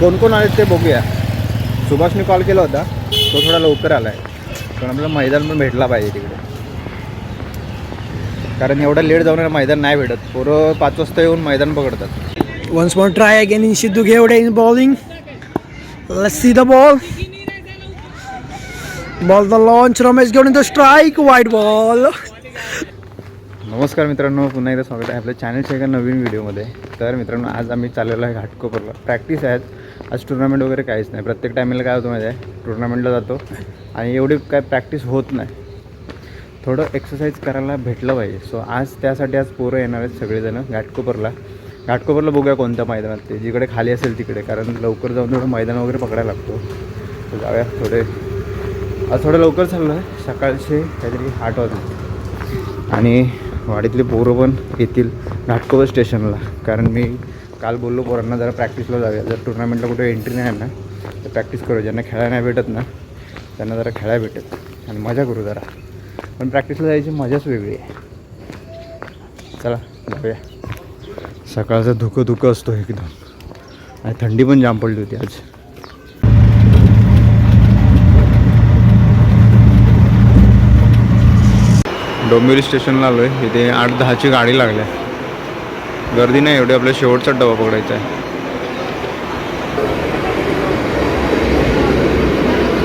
कोण कोण आले ते बघूया सुभाषने कॉल केला होता तो थोडा लवकर आला आहे पण आपल्याला मैदान पण भेटला पाहिजे तिकडे कारण एवढं लेट जाऊन मैदान नाही भेटत पोरं पाच वाजता येऊन मैदान पकडतात more try again in Sidhu Gevde in bowling. Let's see the ball. Ball the launch. Ramesh Gevde in the strike. Wide ball. नमस्कार मित्रांनो पुन्हा एकदा स्वागत आहे आपल्या चॅनलच्या एका नवीन व्हिडिओमध्ये तर मित्रांनो आज आम्ही चाललेलो आहे घाटकोपरला प्रॅक्टिस आहेत आज टुर्नामेंट वगैरे काहीच नाही. प्रत्येक टायमिंगला काय होतं माहिती आहे? टुर्नामेंटला जातो. आणि एवढी काय प्रॅक्टिस होत नाही. थोडं एक्सरसाइज करायला भेटलं पाहिजे. सो आज त्यासाठी आज पोरं येणार आहेत सगळेजणं घाटकोपरला. घाटकोपरला बघूया कोणत्या मैदानात ते. जिकडे खाली असेल तिकडे. कारण लवकर जाऊन थोडं मैदान वगैरे पकडायला लागतो. जाऊया थोडे. आज थोडं लवकर चाललं आहे सकाळचे काहीतरी आठ वाजले. आणि वाडीतले पोरं पण येतील घाटकोपर स्टेशनला. कारण मी काल बोललो पोरांना जरा प्रॅक्टिसला जाऊया. जर टुर्नामेंटला कुठे एंट्री नाही आहे ना तर प्रॅक्टिस करू ज्यांना खेळायला नाही भेटत ना त्यांना जरा खेळायला भेटत आणि मजा करू जरा. पण प्रॅक्टिसला जायची मजाच वेगळी आहे. चला जाऊया सकाळचं धुकं धुकं असतो एकदम. आणि थंडी पण जाम पडली होती आज. डोंबिवली स्टेशनला आलो आहे इथे आठ दहाची गाडी लागल्या. गर्दी नाही एवढी आपल्या शेवटचा डबा पकडायचा आहे.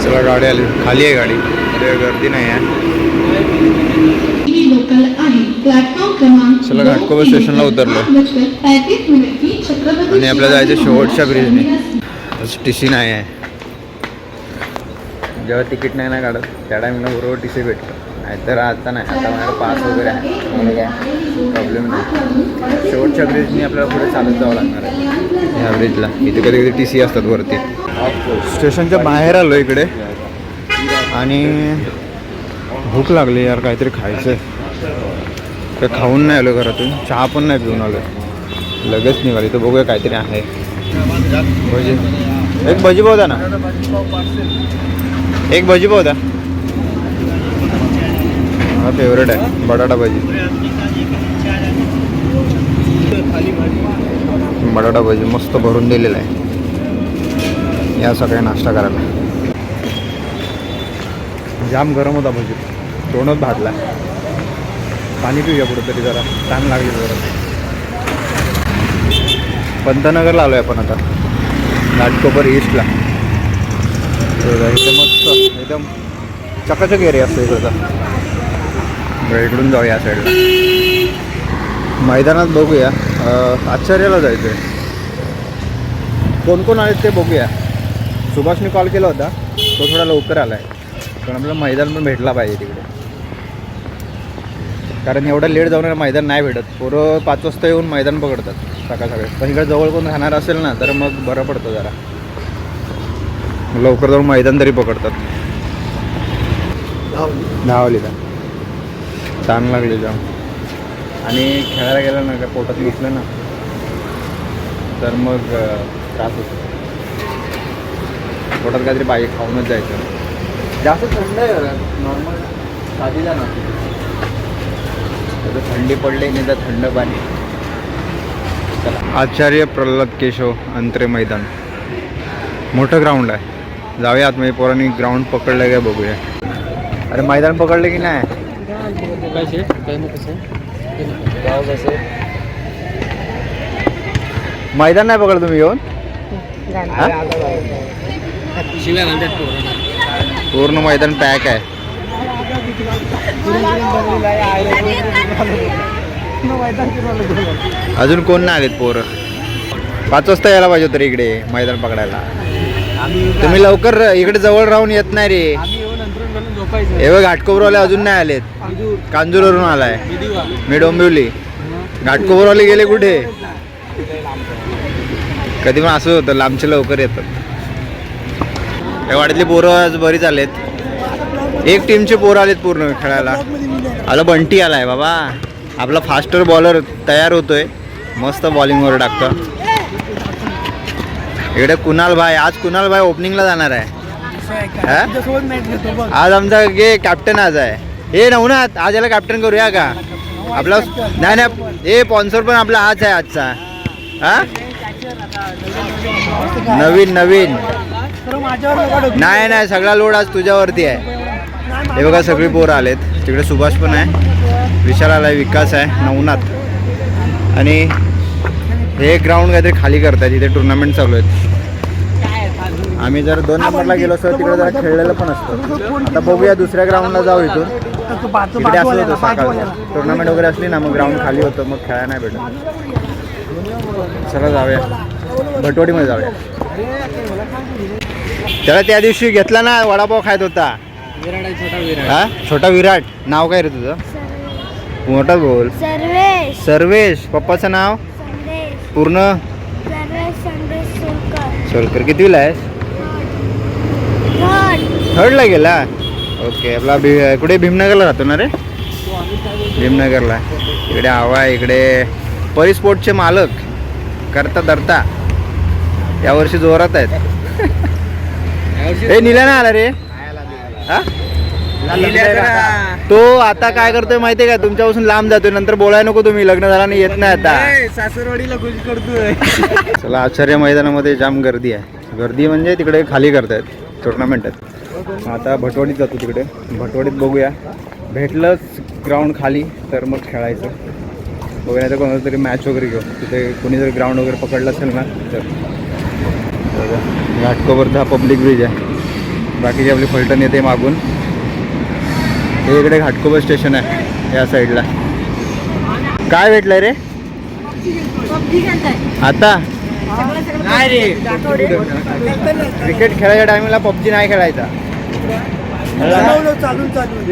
चला गाडी आली. खाली आहे गाडी. अरे गर्दी नाही आहे. चला, घाटकोबर स्टेशनला उतरलो. आणि आपल्या जायचं शेवटच्या ब्रिजने टी सी नाही आहे. जेव्हा तिकीट नाही ना काढत त्या टायमिंगला बरोबर टी सी भेटतं. नाहीतर आता नाही. आता माझ्याकडे पास वगैरे आहे. त्यामुळे काय प्रॉब्लेम नाही. शेवटच्या ब्रिजनी आपल्याला पुढे चालत जावं लागणार आहे. ह्या ब्रिजला इथे कधी कधी टी सी असतात वरती. स्टेशनच्या बाहेर आलो इकडे. आणि भूक लागली यार काहीतरी खायचं आहे ते खाऊन नाही आलो घरातून. चहा पण नाही पिऊन आलो लगेच निघाली तर बघूया काहीतरी आहे. भजी. एक भजी पाव द्या ना. एक भजी पाव द्या. फेवरेट आहे. बटाटा भाजी. बटाटा भजी मस्त भरून दिलेला आहे. या सगळ्या नाश्ता करायला. जाम गरम होता भाजी. तोंडच भाजला. पाणी पिऊया कुठंतरी जरा. ताण लागली जरा. पंतनगरला आलो आहे आपण आता. घाटकोपर ईस्टला एकदम मस्त एकदम चकाचक एरिया असतो इकडचा. इकडून जाऊ या साईडला मैदानात बघूया. आश्चर्याला जायचं आहे कोण कोण आहेत ते बघूया. सुभाषने कॉल केला होता. तो थोडा लवकर आला आहे पण आपल्याला मैदान पण भेटला पाहिजे तिकडे. कारण एवढं लेट जाऊन मैदान नाही भेटत. पोरं पाच वाजता येऊन मैदान पकडतात सकाळ सकाळी. पण इकडे जवळ कोण राहणार असेल ना तर मग बरं पडतं जरा. लवकर जाऊन मैदान तरी पकडतात. धावली का? ताण लागली जाऊन. आणि खेळायला गेलं ना का पोटात घुसलं ना तर मग त्रास होतो. पोटात काहीतरी पाहिजे खाऊनच जायचं. जास्त थंड आहे नॉर्मल साधी जा ना. तर थंडी पडली नाही तर थंड पाणी. आचार्य प्रल्हाद केशव अंतरे मैदान. मोठं ग्राउंड आहे. जाऊया आतमध्ये पोरांनी ग्राउंड पकडलं काय बघूया. अरे मैदान पकडलं की नाही? मैदान नाही पकडलं तुम्ही येऊन? हा? पूर्ण मैदान पॅक आहे. अजून कोण नाही आलेत पोरं? पाच वाजता यायला पाहिजे होतं रे इकडे मैदान पकडायला. तुम्ही लवकर इकडे जवळ राहून येत नाही रे. हे बघ घाटकोपरवाले अजून नाही आलेत. कांजूरवरून आलाय. मी डोंबिवली घाटकोपरवाले गेले कुठे? कधी पण असं होतं लांबचे लवकर येतात. या वाड्यातली पोरं आज बरीच आलेत. एक टीमचे पोरं आलेत पूर्ण खेळायला. आलं बंटी आलाय बाबा. आपला फास्टर बॉलर तयार होतोय. मस्त बॉलिंगवर टाकतं. इकडे कुणाल भाई आज कुणाल भाई ओपनिंगला जाणार आहे? आज आमचा गे कॅप्टन आज आहे. हे नवनाथ आज याला कॅप्टन करूया का? आपला नाही नाही हे स्पॉन्सर पण आपला हाच आहे आजचा. हा? नवीन नवीन. नाही नाही सगळा लोड आज तुझ्यावरती आहे. हे बघा सगळी पोरं आलेत. तिकडे सुभाष पण आहे. विशाल आला आहे विकास आहे नवनाथ. आणि हे ग्राउंड काहीतरी खाली करतायत तिथे टुर्नामेंट चालू आहेत. आम्ही जर दोन नंबरला गेलो असतो तिकडे जरा खेळलेलं पण असतं. आता बघूया दुसऱ्या ग्राउंडला जाऊ इथून. तर तो बाजू इकडे असं बाजूवाल्याला, होतं सकाळचं. टुर्नामेंट वगैरे असली ना मग ग्राउंड खाली होतं मग खेळायला नाही भेटत. चला जाऊया. भटवाडीमध्ये जाऊया. त्याला त्या दिवशी घेतला ना वडापाव खायत होता. हा? छोटा विराट. नाव काय रे तुझं? मोठा बोल. सर्वेश. सर्वेश. पप्पाचं नाव? संदेश. पूर्ण? सर्वेश संदेश सुरकर सोलकर. कितवीला आहेस? थर्ड. थर्डला गेला? ओके आपला भि कुठे भीमनगरला राहतो ना रे? भीमनगरला. इकडे हवा आहे इकडे परिस्पोर्टचे मालक करता धरता. यावर्षी जोरात आहेत. ए निला ना आला रे. हा? तो आता काय करतोय माहितीये का? तुमच्यापासून लांब जातोय. नंतर बोलायला नको तुम्ही. लग्न झाला नाही येत नाही आता. सासरवाडीला खुश करतोय. चला आचार्य मैदानामध्ये जाम गर्दी आहे. गर्दी म्हणजे तिकडे खाली करतायत. टुर्नामेंट आहेत. आता भटवाडीत जातो तिकडे. भटवाडीत बघूया. भेटलंच ग्राउंड खाली तर मग खेळायचं. बघूया तर कोणाला तरी मॅच वगैरे घेऊ. तिथे कोणी जर ग्राउंड वगैरे पकडलं असेल ना तर. बघा, घाटकोपरचा हा पब्लिक ब्रिज आहे. बाकीची आपली फलटण येते मागून. हे इकडे घाटकोपर स्टेशन आहे या साईडला काय भेटलंय रे? आता? नाही रे. क्रिकेट खेळायच्या टायमिंगला पबजी नाही खेळायचा. चालून चालून.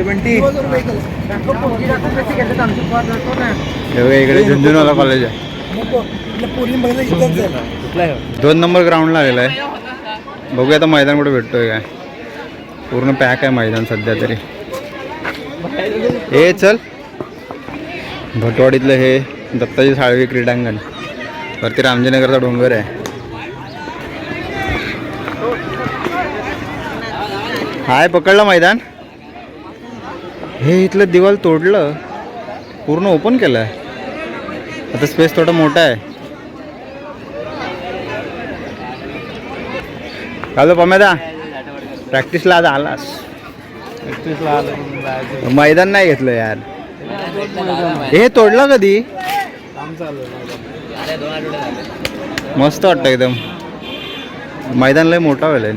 इकडे झुंझुनवाला कॉलेज आहे. दोन नंबर ग्राउंडला आलेला आहे. बघूया आता मैदान कुठे भेटतोय काय. पूर्ण पॅक आहे मैदान सध्या तरी. हे चल. भटवाडीतलं हे दत्ताजी साळवी क्रीडांगण. वरती रामजीनगरचा डोंगर आहे. हाय पकडलं मैदान? हे इथलं दिवाल तोडलं. पूर्ण ओपन केलं आहे आता स्पेस थोडा मोठा आहे. हॅलो पमेदा. प्रॅक्टिसला आज आलास. मैदान नाही घेतलं यार. हे तोडलं कधी? मस्त वाटतं एकदम. मैदान लय मोठा व्हायला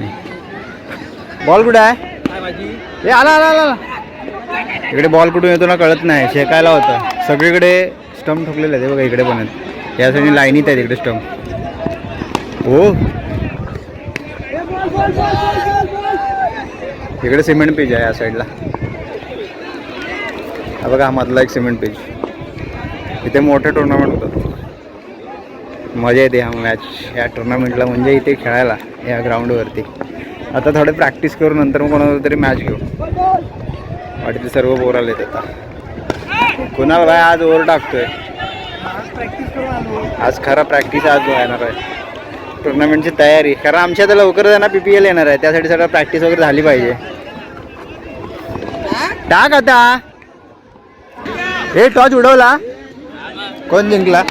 बॉल कुठे आहे? हे आला आला आला आला. इकडे बॉल कुठून येतो ना कळत नाही. शेकायला होतं. सगळीकडे स्टंप ठोकलेले आहेत हे बघा इकडे पण आहेत. या साईडने लाईनीत आहेत इकडे स्टंप. हो इकडे सिमेंट पेज आहे या साईडला. हा बघा हा मधला एक सिमेंट पेज. इथे मोठे टुर्नामेंट होतात मजा येते हा मॅच या टुर्नामेंटला म्हणजे इथे खेळायला या ग्राउंडवरती आता थोडे प्रॅक्टिस करू नंतर मग कोणाला तरी मॅच घेऊ. वाटते सर्व बोर आलेत आता. कुणाल भाई आज ओव्हर टाकतोय? आज खरा प्रॅक्टिस आज येणार आहे. टुर्नामेंटची तयारी. कारण आमच्या आता लवकर जाणार पी पी एल येणार आहे. त्यासाठी सगळं प्रॅक्टिस वगैरे झाली पाहिजे. टाक आता. हे टॉच उडवला. कोण जिंकला?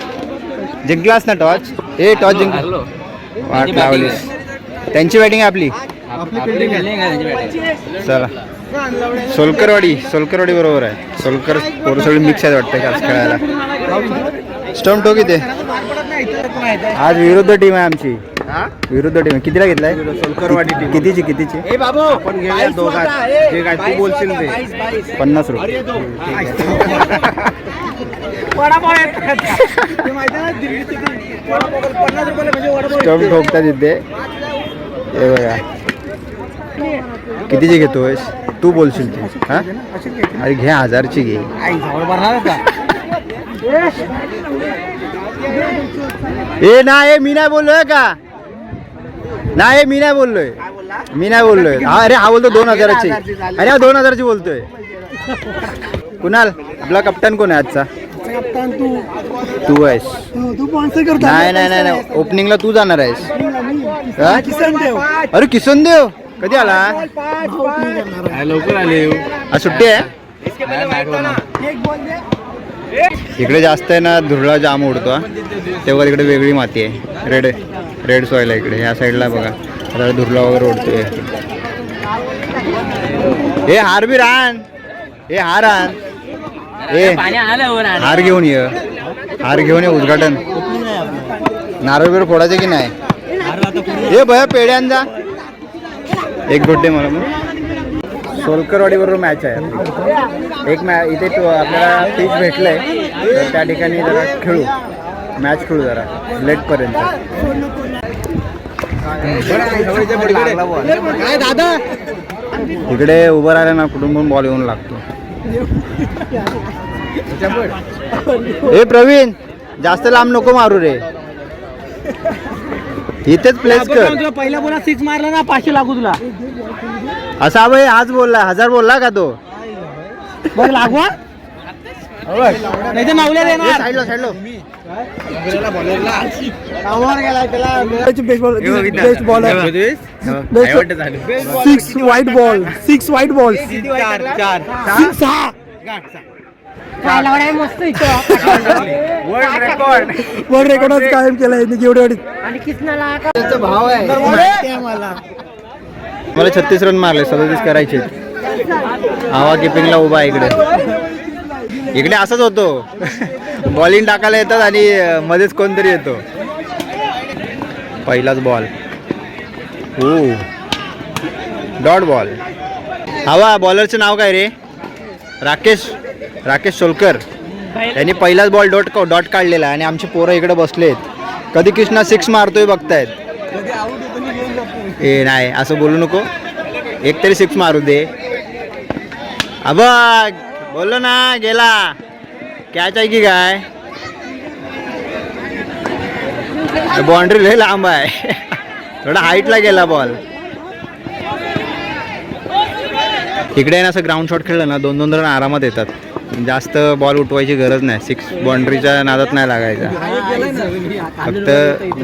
जिंकलास ना टॉच? हे टॉच जिंकला वाट लावलीस. त्यांची बॅटिंग आपली. चला. सोलकरवाडी सोलकरवाडी बरोबर आहे. सोलकर पोरं सगळी मिक्स आहेत वाटतं आज खेळायला? स्टंप ठोक इथे. आज विरुद्ध टीम आहे आमची. विरुद्ध टीम आहे. कितीला घेतलाय? सोलकरवाडी टीम कितीची? कितीची आपण घेऊया दोघात. जे काय तू बोलशील ते. पन्नास रुपये. स्टंप ठोकतात इथे. हे बघा. कितीची घेतोयस? तू बोलशील तू. हा? अरे घे हजारची घे. ए नाही मी नाही बोललोय का? नाही मी नाही बोललोय. मी नाही बोललोय. हा अरे हा बोलतो दोन हजाराची. अरे हा दोन हजाराची बोलतोय. कुणाल? आपला कप्तान कोण आहे आजचा? कप्तान तू. तू आहेस. तू स्पॉन्सर करतो. नाही नाही नाही ओपनिंगला तू जाणार आहेस. अरे किसन देव? कधी आला? लवकर आले. आज सुट्टी आहे? एक बॉल दे. इकडे जास्त आहे ना धुरळा जाम उडतो हा. तेव्हा तिकडे वेगळी माती आहे. रेड रेड सॉईल आहे इकडे. ह्या साईडला बघा. आता धुरळा वगैरे उडतोय. हे हार बी रान. हे हार आण. ए हार घेऊन ये. हार घेऊन ये उद्घाटन. नारळ बिरळ फोडायचे की नाही? हे भया पेड्यान एक एक गुड्डे मला मग सोलकरवाडीबरोबर मॅच आहे. एक मॅ इथे तो आपल्याला पिच आहे तर त्या ठिकाणी जरा खेळू. मॅच खेळू जरा. लेटपर्यंत दादा इकडे उभं राहिलं ना कुठून पण बॉल येऊन लागतो. हे प्रवीण जास्त लांब नको मारू रे. इथेच प्लेस कर. तुला पहिल्या बोला सिक्स मारला ना पाचशे लागू तुला. असा भाई आज बोलला हजार बोलला का तो? बघ. लागवा नाही तर नावल्या देणार. साईडला साईडला best ball best bowler six white ball six white ball सहा वर्ल्ड रेकॉर्डच कायम केलाय एवढे मला. छत्तीस रन मारले सदतीस करायचे. हवा किपिंगला उभा आहे इकडे. इकडे असंच होतो. बॉलिंग टाकायला येतात आणि मध्येच कोणतरी येतो. पहिलाच बॉल हो डॉट बॉल हवा बॉलरचं नाव काय रे? राकेश. राकेश सोलकर त्यांनी पहिलाच बॉल डॉट डॉट काढलेला आहे आणि आमची पोरं इकडे बसलेत कधी कृष्णा सिक्स मारतोय बघतायत. ए नाही असं बोलू नको. एक तरी सिक्स मारू दे. अबग बोललो ना गेला. कॅच आहे की काय? बाउंड्री लय लांब आहे. थोडा हाईटला गेला बॉल इकडे ना असं ग्राउंड शॉट खेळलं ना दोन दोन रन आरामात येतात. जास्त बॉल उठवायची गरज नाही. सिक्स बाउंड्रीच्या नादात नाही लागायचा. फक्त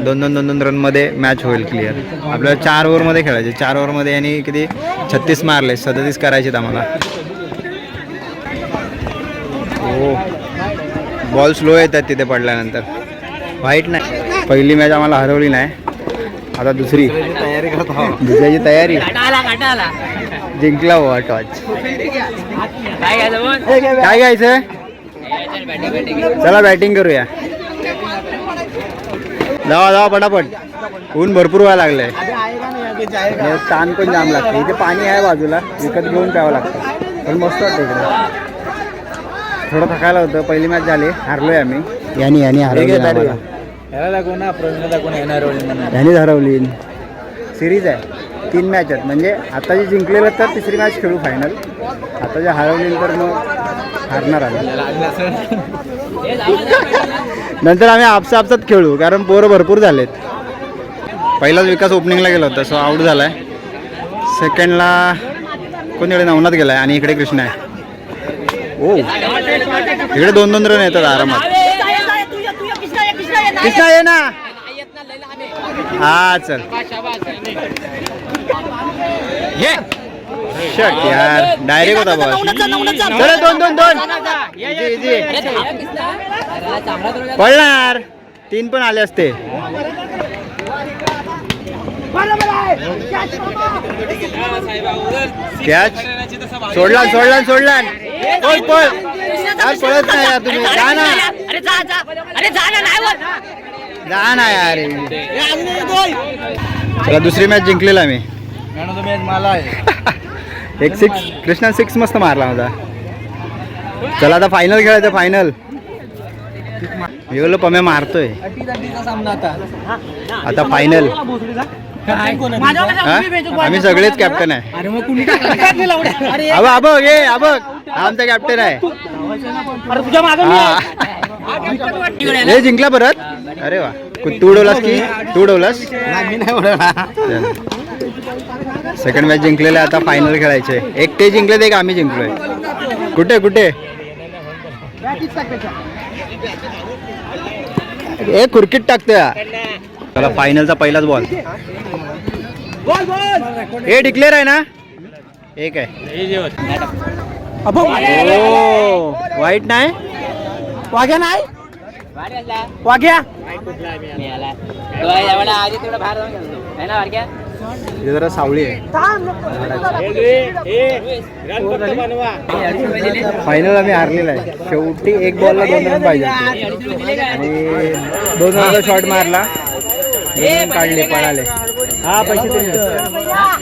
दोन दोन दोन दोन रनमध्ये मॅच होईल क्लिअर आपल्याला चार ओव्हरमध्ये खेळायचे. चार ओव्हरमध्ये आणि किती? छत्तीस मारले. सदतीस करायचेत आम्हाला. हो. बॉल स्लो येतात तिथे पडल्यानंतर. वाईट नाही. पहिली मॅच आम्हाला हरवली नाही. आता दुसरी. दुसऱ्याची तयारी. जिंकला हो टॉच काय घ्यायचं चला बॅटिंग करूया. जावा जावा पटापट. ऊन भरपूर व्हायला लागलंय. ताण पण जाम लागते. इथे पाणी आहे बाजूला. विकत घेऊन प्यावं लागतं. पण मस्त वाटतं इकडे. थोडं थकायला होतं. पहिली मॅच झाली. हारलोय आम्ही. यांनी यांनी हरवली. यांनीच हरवली. सिरीज आहे. तीन मॅच आहेत. म्हणजे आता जे जिंकलेलं तर तिसरी मॅच खेळू फायनल आता जे हरवली मग हारणार आम्ही. नंतर आम्ही आपसा आपसात खेळू कारण पोरं भरपूर झालेत. पहिलाच विकास ओपनिंगला गेला होता सो आऊट झाला आहे सेकंडला कोण इकडे नवनाथ गेला आहे आणि इकडे कृष्णा आहे. ओ. इकडे दोन दोन रन येतात आरामात. कृष्णा ये ना. हा चल. शट यार डायरेक्ट होता बॉल चला दोन दोन दोन. इझी इझी पडणार तीन पण आले असते. कॅच सोडला सोडला सोडला पळ पळ. यार पळत नाही यार तुम्ही. जा ना. अरे जा जा. अरे जा ना नाही वर. जा ना यार. चला दुसरी मॅच जिंकलेला मी. एक सिक्स कृष्णा सिक्स मस्त मारला होता चला आता फायनल खेळायचं फायनल बोललो पम्या मारतोय. आता फायनल आम्ही सगळेच कॅप्टन आहे. अब अब घे अब हा आमचा कॅप्टन आहे. हा. जिंकला परत? अरे वा. तू उडवलास की? तू उडवलास? सेकंड मॅच जिंकलेलं आहे, आता फायनल खेळायचे. एक ते जिंकले ते एक आम्ही जिंकलोय. कुठे कुठे? ए खुरकीत टाकतोय. चला फायनलचा पहिलाच बॉल हे डिक्लेअर आहे ना. एक आहे. ओ वाईट नाही? वाघ्या नाही? वाघ्या? हे जरा सावळी आहे. फायनल आम्ही हारलेला आहे. शेवटी एक बॉलला दोन रन पाहिजे. आणि दोन रनचा शॉट मारला. काढले पळाले. हा पैसे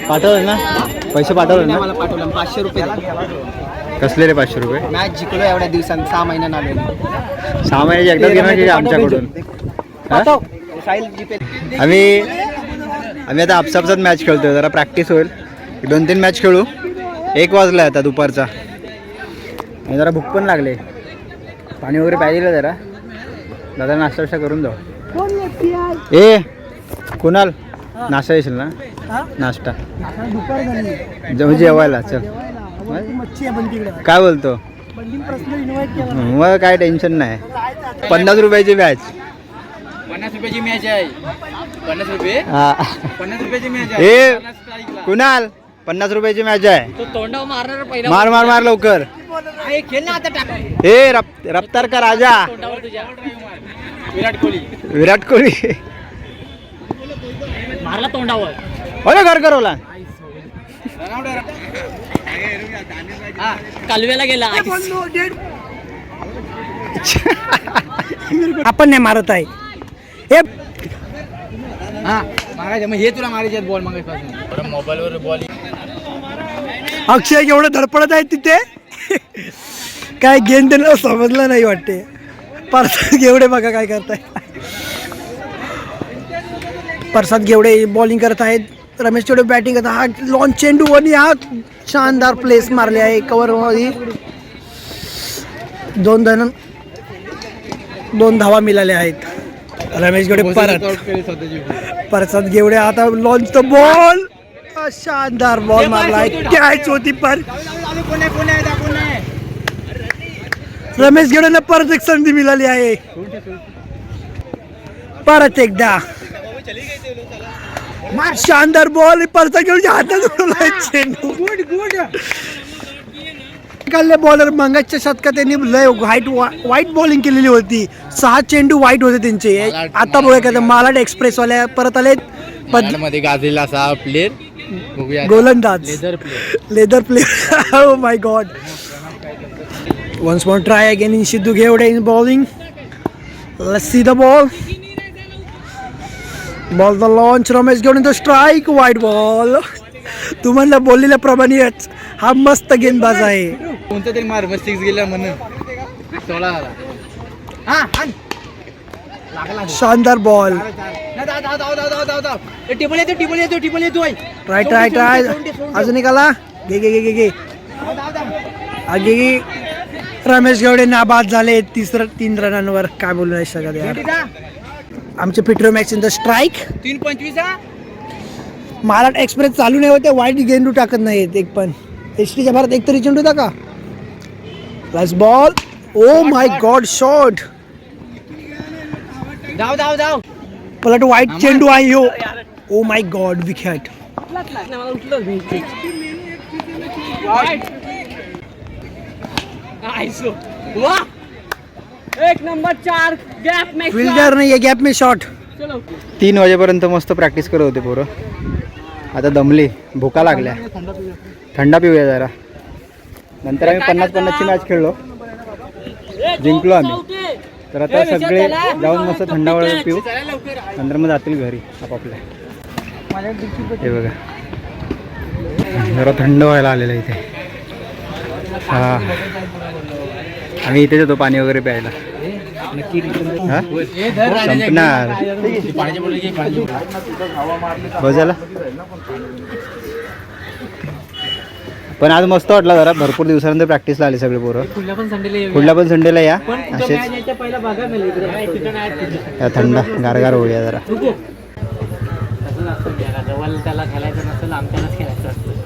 पाठवले ना? पैसे पाठवले ना? मला पाठवलं. पाचशे रुपये कसले रे पाचशे रुपये? मॅच जिंकलो एवढ्या दिवसांत. सहा महिन्यानं आलो सहा महिन्याची एकदा घेणार की आमच्याकडून? आम्ही आम्ही आता आपसापसात मॅच खेळतोय जरा प्रॅक्टिस होईल. दोन तीन मॅच खेळू. एक वाजला आता दुपारचा. आणि जरा भूक पण लागले. पाणी वगैरे पाहिजे जरा. दादा नाश्ता वाष्टा करून जाऊ. ए कुणाल? नाश्ता येशील ना? नाश्ता. जेव जेवायला चल. काय बोलतो? मग काय टेन्शन नाही. पन्नास रुपयाची मॅच पन्नास रुपयाची मॅच आहे. पन्नास रुपये? हा. पन्नास रुपयाची मॅच ए कुणाल? पन्नास रुपयाची मॅच आहे. तो तोंडावर मारणार पहिला मार मार मार लवकर. हे खेळ ना आता टाक ए रप रफ्तार का राजा? तोंडावर तुझ्या. विराट कोहली. विराट कोहली. मारला तोंडावर. अरे घर करवला कालव्याला गेला. आपण नाही मारत आहे. हे हा मागायचं. मग हे तुला मारायचे बॉल मागायचं मोबाईलवर बॉल अक्षय एवढं धडपडत आहे तिथे? काय गेम त्यांना समजलं नाही वाटते. परसाद घेवडे बघा काय करताय परसाद घेवडे बॉलिंग करत आहेत. रमेश तेवढे बॅटिंग करत हा लॉन चेंडू आणि हा शानदार प्लेस मारले आहे. कव्हरमध्ये दोन धन दोन धावा मिळाल्या आहेत. रमेश घेवडे परत. परसाद घेवडे आता लॉन्च द बॉल शानदार बॉल मारलाय. कॅच होती पण रमेश घेवडेंना परत एक संधी मिळाली आहे. परत एकदा. शानदार बॉल परत घेऊन हातात गुड गुड काढले बॉलर मंगाच्या शतकात त्यांनी लय व्हाईट व्हाईट बॉलिंग केलेली होती. सहा चेंडू व्हाईट होते त्यांचे. आता बघा का मालाड एक्सप्रेस वाल्या परत आले पदमध्ये गाजलेला असा प्लेअर बघूया गोलंदाज. Leather player leather player oh my god. Once more try again in Sidhu Gevde in bowling. Let's see the ball. Ball the launch. Ramesh Gevde the strike. Wide ball. तू म्हणलं बोललेल्याप्रमाणेच हा मस्त गेंदबाज आहे. कोणतं तरी मार मग सिक्स गेला म्हणून. सोळा झाला हा. शानदार बॉल ना, धाव, धाव, धाव, धाव, धाव, धाव, धाव. ए, टिबल येतो टिबल येतो टिबल येतोय ट्राय ट्राय ट्राय अजून एक आला घे घे घे घे घे. घे घे. रमेश गवडे नाबाद झाले तिसरं तीन रनांवर. काय बोलू नाही शकत यार. आमचे पिट्रो मॅक्स इन द स्ट्राईक तीन पंचवीस हा महाराष्ट्र एक्सप्रेस चालू नाही होते वाईट गेंडू टाकत नाहीत एक पण. एस टीच्या भारत एक तरी चेंडू टाका. Plus ball oh my god shot धाव धाव धाव पलट वाईट चेंडू आहे यो. ओ माय गॉड विकेट एक नंबर चार गॅप मॅच फिल्डर नाही गॅप में शॉट तीन वाजेपर्यंत मस्त प्रॅक्टिस करत होते पोरं. आता दमली भुका लागल्या. थंडा पिऊया जरा. नंतर आम्ही पन्नास पन्नासची मॅच खेळलो. जिंकलो आम्ही. तर आता सगळे जाऊन मस्त थंडा वगैरे पिऊ. नंतर मग जातील घरी आपापल्या. हे बघा. जरा थंड व्हायला आलेलं इथे. हा. आम्ही इथेच येतो पाणी वगैरे प्यायला. हा? संपणार. बजाला पण आज मस्त वाटलं जरा. भरपूर दिवसानंतर प्रॅक्टिसला आले सगळे पोरं. पुढल्या पण संडेला या. असेच. या थंड गारगार होऊया जरा. त्याला खेळायचं नसेल आमच्यालाच खेळायचं असतं.